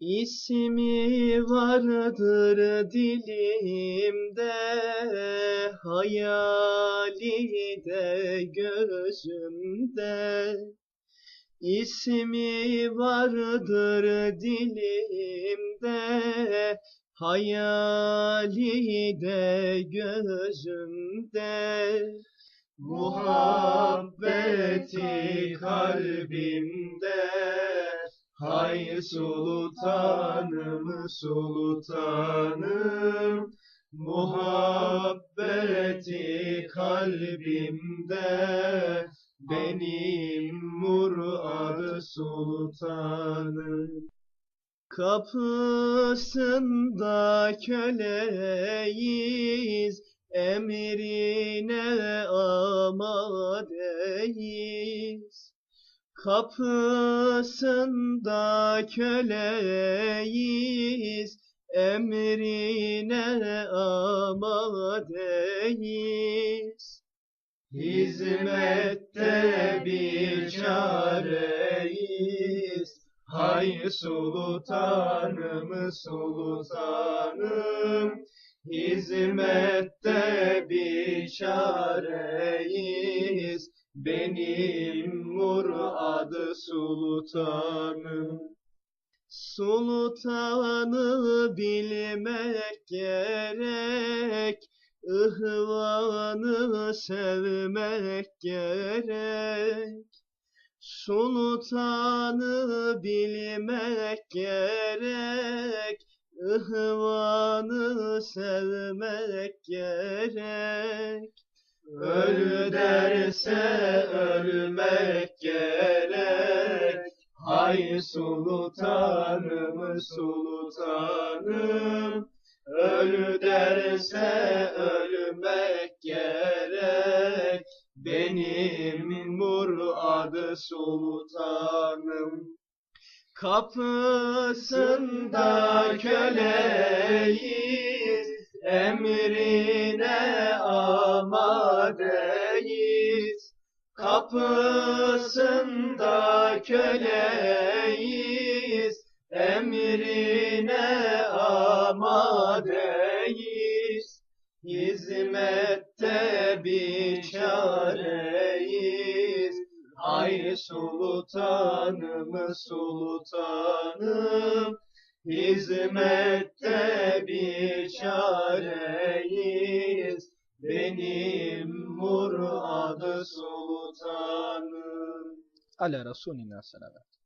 İsmi vardır dilimde, hayali de gözümde. İsmi vardır dilimde, hayali de gözümde. Muhabbeti kalbimde, hay sultanım sultanım. Muhabbeti kalbimde, benim murad sultanım. Kapısında köleyiz, emrine amadeyiz. Kapısında köleyiz, emrine amadeyiz. Hizmette biçareyiz, hay sultanım sultanım. Hizmette biçareyiz, benim murad sultanım. Sultanı bilmek gerek, ihvanı sevmek gerek. Sultanı bilmek gerek, ihvanı sevmek gerek. Öl derse ölmek gerek. Hay sultanım sultanım. Öl derse ölmek gerek. Benim murad sultanım. Kapısında köleyiz, emrine amadeyiz. Kapısında köleyiz, emrine amadeyiz. Hizmette biçareyiz, ay sultanım sultanım. Hizmette biçareyiz, murad sultanım. Ala Resulina selavat.